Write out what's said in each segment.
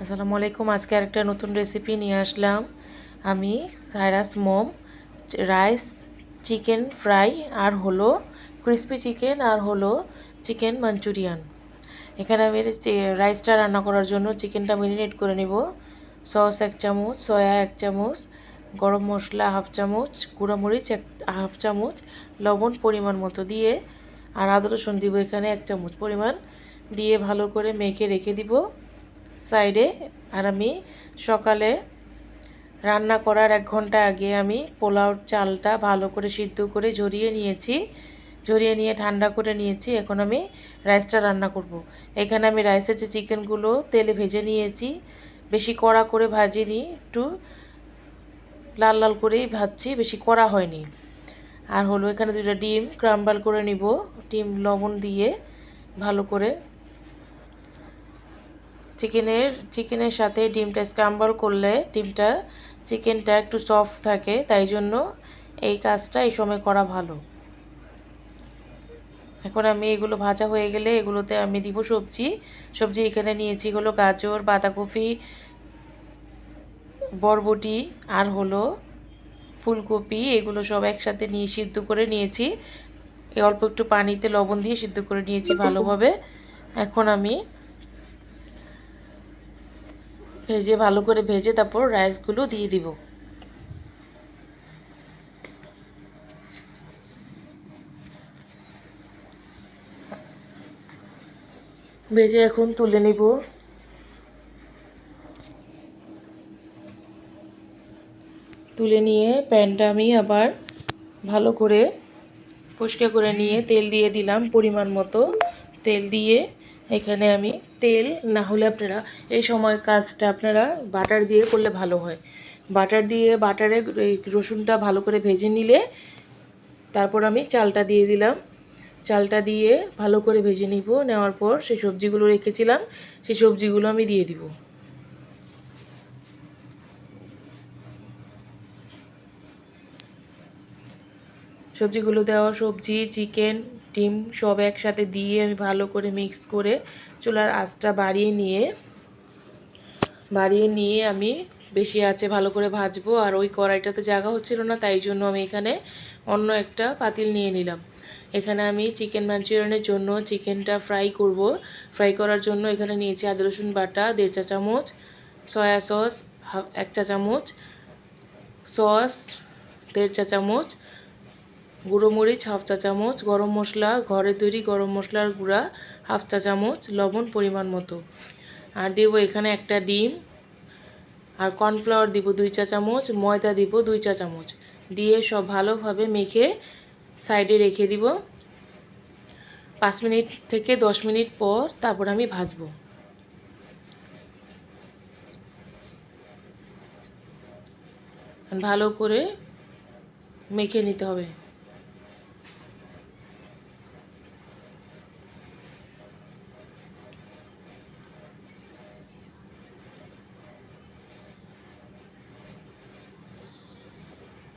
আসসালামু আলাইকুম, আজকে আরেকটা নতুন রেসিপি নিয়ে আসলাম। আমি সাইরাস মোম, রাইস, চিকেন ফ্রাই, আর হলো ক্রিস্পি চিকেন আর হলো চিকেন মাঞ্চুরিয়ান। এখানে আমি রাইসটা রান্না করার জন্য চিকেনটা মেরিনেট করে নেব। সস এক চামচ, সয়া এক চামচ, গরম মশলা হাফ চামচ, গুঁড়ামরিচ এক, হাফ চামচ, লবণ পরিমাণ মতো দিয়ে, আর আদা রসুন দিব এখানে এক চামচ পরিমাণ। দিয়ে ভালো করে মেখে রেখে দিব। সাইডে আর আমি সকালে রান্না করার এক ঘণ্টা আগে আমি পোলাও চালটা ভালো করে সিদ্ধ করে ঝরিয়ে নিয়েছি। ঝরিয়ে নিয়ে ঠান্ডা করে নিয়েছি। এখন আমি রাইসটা রান্না করব। এখানে আমি রাইসের যে চিকেনগুলো তেলে ভেজে নিয়েছি, বেশি কড়া করে ভাজিনি, একটু লাল লাল করেই ভাজছি, বেশি কড়া হয়নি। আর হলো এখানে দুটো ডিম, ক্রাম্বাল করে নিব। ডিম, লবণ দিয়ে ভালো করে চিকেনের চিকেনের সাথে ডিমটা স্ক্রাম্বল করলে ডিমটা চিকেনটা একটু সফট থাকে, তাই জন্য এই কাজটা এই সময় করা ভালো। এখন আমি এগুলো ভাজা হয়ে গেলে এগুলোতে আমি দিব সবজি। সবজি এখানে নিয়েছি হলো গাজর, বাঁধাকপি, বরবটি আর হলো ফুলকপি। এগুলো সব একসাথে নিয়ে সিদ্ধ করে নিয়েছি। অল্প একটু পানিতে লবণ দিয়ে সিদ্ধ করে নিয়েছি ভালোভাবে। এখন আমি ভেজে, ভালো করে ভেজে তারপর রাইসগুলো দিয়ে দিব। ভেজে এখন তুলে নিব। তুলে নিয়ে প্যানটা আমি আবার ভালো করে পরিষ্কার করে নিয়ে তেল দিয়ে দিলাম পরিমাণ মতো। তেল দিয়ে এখানে আমি তেল না হলে আপনারা এই সময় কাজটা আপনারা বাটার দিয়ে করলে ভালো হয়। বাটার দিয়ে বাটারে এই রসুনটা ভালো করে ভেজে নিলে তারপর আমি চালটা দিয়ে দিলাম। চালটা দিয়ে ভালো করে ভেজে নিব, নেওয়ার পর সেই সবজিগুলো রেখেছিলাম, সেই সবজিগুলো আমি দিয়ে দিব। সবজিগুলো দেওয়া সবজি, চিকেন ডিম সব একসাথে দিয়ে আমি ভালো করে মিক্স করে চুলার আঁচটা বাড়িয়ে নিয়ে বাড়িয়ে নিয়ে আমি বেশি আছে ভালো করে ভাজবো। আর ওই কড়াইটাতে জায়গা হচ্ছিল না, তাই জন্য আমি এখানে অন্য একটা পাতিল নিয়ে নিলাম। এখানে আমি চিকেন মাঞ্চুরিয়ানের জন্য চিকেনটা ফ্রাই করব। ফ্রাই করার জন্য এখানে নিয়েছি আদা, রসুন বাটা, দেড় চা চামচ সয়া সস এক চা চামচ সস দেড় চা চামচ গুঁড়ো মরিচ, হাফ চা চামচ, গরম মশলা, ঘরে তৈরি গরম মশলার গুঁড়া, হাফ চা চামচ, লবণ পরিমাণ মতো। আর দেব এখানে একটা ডিম। আর কর্নফ্লাওয়ার দিব দুই চা চামচ, ময়দা দিব দুই চা চামচ। দিয়ে সব ভালোভাবে মেখে সাইডে রেখে দিব। পাঁচ মিনিট থেকে দশ মিনিট পর তারপর আমি ভাজবো। ভালো করে মেখে নিতে হবে।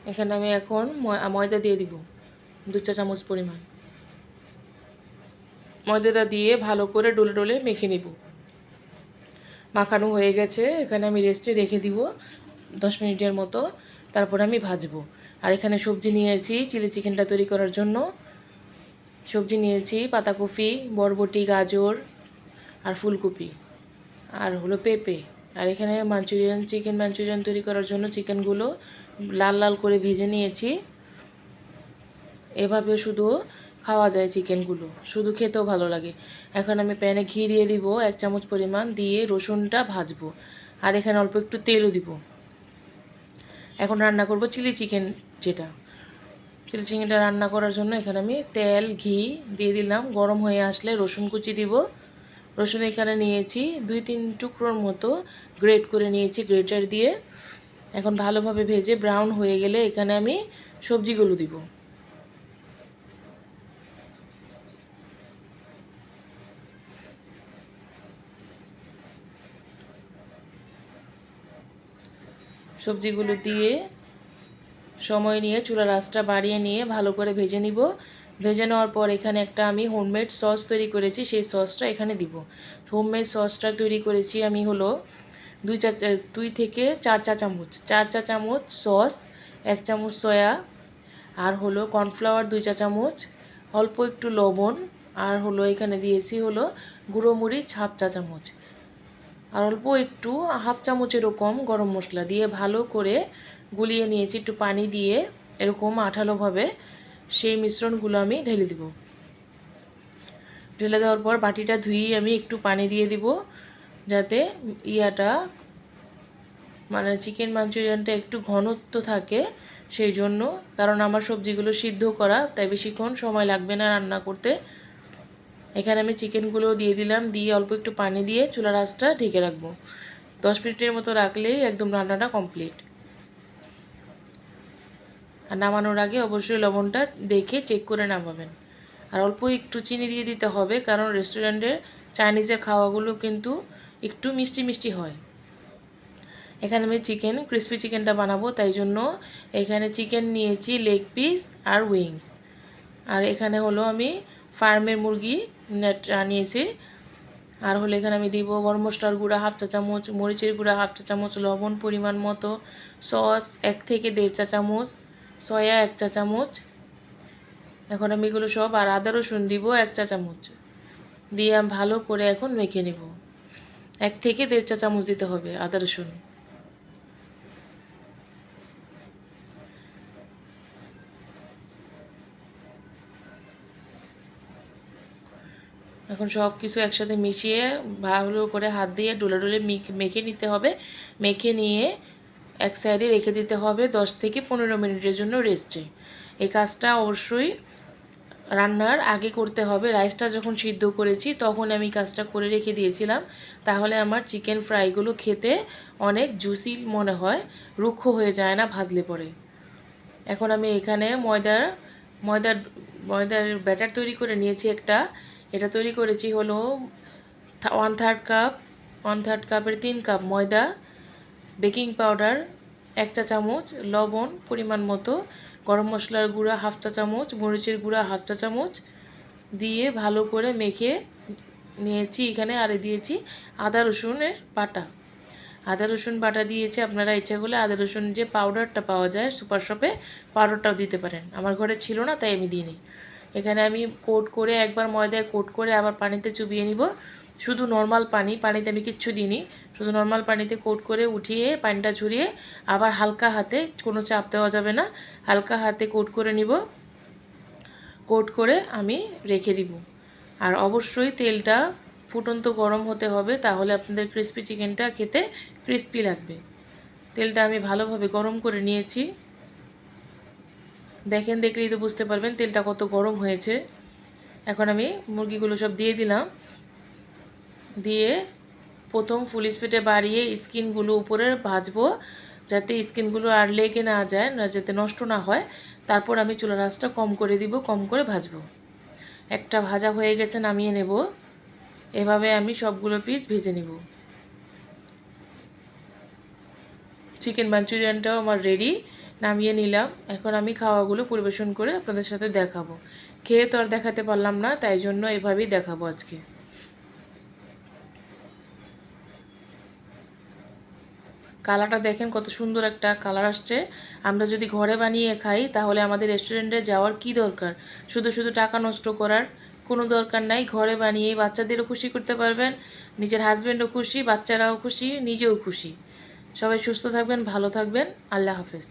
এখানে আমি এখন ময়- ময়দা দিয়ে দিব, দু চা চামচ পরিমাণ। ময়দাটা দিয়ে ভালো করে ডলে ডলে মেখে নিব। মাখানো হয়ে গেছে, এখানে আমি রেস্টে রেখে দিব দশ মিনিটের মতো, তারপর আমি ভাজবো। আর এখানে সবজি নিয়েছি চিলি চিকেনটা তৈরি করার জন্য। সবজি নিয়েছি পাতাকপি, বরবটি, গাজর আর ফুলকপি। আর হলো পেঁপে। আর এখানে মাঞ্চুরিয়ান চিকেন মাঞ্চুরিয়ান তৈরি করার জন্য চিকেনগুলো লাল লাল করে ভেজে নিয়েছি। এভাবে শুধু খাওয়া যায় চিকেনগুলো শুধু খেতেও ভালো লাগে। এখন আমি প্যানে ঘি দিয়ে দিব, এক চামচ পরিমাণ দিয়ে রসুনটা ভাজবো। আর এখানে অল্প একটু তেলও দিব। এখন রান্না করব চিলি চিকেন যেটা। চিলি চিকেনটা রান্না করার জন্য এখানে আমি তেল, ঘি দিয়ে দিলাম। গরম হয়ে আসলে রসুন কুচি দিব। রসুন এখানে নিয়েছি, দুই তিন টুকরোর মতো গ্রেট করে নিয়েছি গ্রেটার দিয়ে। এখন ভালোভাবে ভেজে ব্রাউন হয়ে গেলে এখানে আমি সবজিগুলো দিব। সবজিগুলো দিয়ে সময় নিয়ে চুলার আঁচটা বাড়িয়ে নিয়ে ভালো করে ভেজে নিব। ভেজে নেওয়ার পর এখানে একটা আমি হোমমেড সস তৈরি করেছি, সেই সসটা এখানে দিব। হোমমেড সসটা তৈরি করেছি আমি হলো দুই চা দুই থেকে চার চা চামচ। চার চা চামচ সস এক চামচ সয়া আর হলো কর্নফ্লাওয়ার দুই চা চামচ, অল্প একটু লবণ, আর হলো এখানে দিয়েছি হলো গুঁড়ো মরিচ হাফ চা চামচ। আর অল্প একটু হাফ চামচ এরকম গরম মশলা দিয়ে ভালো করে গুলিয়ে নিয়েছি, একটু পানি দিয়ে এরকম আঠালোভাবে সেই মিশ্রণগুলো আমি ঢেলে দিব। ঢেলে দেওয়ার পর বাটিটা ধুয়ে আমি একটু পানি দিয়ে দিব যাতে ইয়াটা মানে চিকেন মাঞ্চুরিয়ানটা একটু ঘনত্ব থাকে সেই জন্য। কারণ আমার সবজিগুলো সিদ্ধ করা, তাই বেশিক্ষণ সময় লাগবে না রান্না করতে। এখানে আমি চিকেনগুলো দিয়ে দিলাম, দিয়ে অল্প একটু পানি দিয়ে চুলার রাসটা ঢেকে রাখব। দশ মিনিটের মতো রাখলেই একদম রান্নাটা কমপ্লিট। আর নামানোর আগে অবশ্যই লবণটা দেখে চেক করে নামাবেন। আর অল্প একটু চিনি দিয়ে দিতে হবে, কারণ রেস্টুরেন্টের চাইনিজের খাওয়াগুলো কিন্তু একটু মিষ্টি মিষ্টি হয়। এখানে আমি চিকেন ক্রিসপি চিকেনটা বানাবো, তাই জন্য এখানে চিকেন নিয়েছি লেগ পিস আর উইংস আর এখানে হলো আমি ফার্মের মুরগি নিয়েছি। আর হলো এখানে আমি দিব গরম মশলার গুঁড়া, হাফ চা চামচ, মরিচের গুঁড়া, হাফ চা চামচ, লবণ পরিমাণ মতো, সস এক থেকে দেড় চা চামচ সয়া এক চা চামচ। এখন আমি এগুলো সব আর আদা, রসুন দিব এক চা চামচ। দিয়ে আমি ভালো করে এখন মেখে নেব। এক থেকে দেড় চা চামচ দিতে হবে আদা, রসুন। এখন সব কিছু একসাথে মিশিয়ে ভালো করে হাত দিয়ে ডোলে ডোলে মেখে নিতে হবে। মেখে নিয়ে এক সাইডে রেখে দিতে হবে দশ থেকে পনেরো মিনিটের জন্য রেস্টে এই কাজটা অবশ্যই রান্নার আগে করতে হবে। রাইসটা যখন সিদ্ধ করেছি, তখন আমি কাজটা করে রেখে দিয়েছিলাম। তাহলে আমার চিকেন ফ্রাইগুলো খেতে অনেক জুসি মনে হয়, রুক্ষ হয়ে যায় না, ভাজলে পরে। এখন আমি এখানে ময়দার ময়দার ময়দার ব্যাটার তৈরি করে নিয়েছি একটা। এটা তৈরি করেছি হলো one third cup one third কাপের তিন কাপ ময়দা। বেকিং পাউডার, এক চা চামচ, লবণ, পরিমাণ মতো, গরম মশলার গুঁড়া হাফ চা চামচ, মরিচের গুঁড়া হাফ চা চামচ দিয়ে ভালো করে মেখে নিয়েছি। এখানে আরে দিয়েছি আদা রসুনের বাটা। আদা রসুন বাটা দিয়েছি আপনারা ইচ্ছা করলে আদা রসুন যে পাউডারটা পাওয়া যায় সুপার শপে, পাউডারটাও দিতে পারেন। আমার ঘরে ছিল না, তাই আমি দিইনি। এখানে আমি কোট করে একবার ময়দায় কোট করে আবার পানিতে চুবিয়ে নিব। শুধু নর্মাল পানি, পানিতে আমি কিচ্ছু দিইনি। শুধু নর্মাল পানিতে কোট করে উঠিয়ে পানিটা ঝরিয়ে আবার হালকা হাতে কোনো চাপ দেওয়া যাবে না, হালকা হাতে কোট করে নিব। কোট করে আমি রেখে দিব। আর অবশ্যই তেলটা ফুটন্ত গরম হতে হবে, তাহলে আপনাদের ক্রিস্পি চিকেনটা খেতে ক্রিস্পি লাগবে। তেলটা আমি ভালোভাবে গরম করে নিয়েছি। দেখেন, দেখলেই তো বুঝতে পারবেন তেলটা কত গরম হয়েছে। এখন আমি মুরগিগুলো সব দিয়ে দিলাম। দিয়ে প্রথম ফুল স্পিডে বাড়িয়ে স্কিনগুলো উপরে ভাজবো, যাতে স্কিনগুলো আর লেগে না যায়, না যাতে নষ্ট না হয়। তারপর আমি চুলার আঁচটা কম করে দিব, কম করে ভাজবো। একটা ভাজা হয়ে গেছে, নামিয়ে নেব। এভাবে আমি সবগুলো পিস ভেজে নেব। চিকেন মাঞ্চুরিয়ানটাও আমার রেডি নামিয়ে নিলাম। এখন আমি খাওয়াগুলো পরিবেশন করে আপনাদের সাথে দেখাবো। খেয়ে তো আর দেখাতে পারলাম না, তাই জন্য এভাবেই দেখাবো আজকে। কালারটা দেখেন কত সুন্দর একটা কালার আসছে। আমরা যদি ঘরে বানিয়ে খাই, তাহলে আমাদের রেস্টুরেন্টে যাওয়ার কি দরকার? শুধু শুধু টাকা নষ্ট করার কোনো দরকার নাই। ঘরে বানিয়ে বাচ্চাদেরও খুশি করতে পারবেন, নিজের হাজব্যান্ডও খুশি, বাচ্চারাও খুশি, নিজেও খুশি। সবাই সুস্থ থাকবেন, ভালো থাকবেন। আল্লাহ হাফেজ।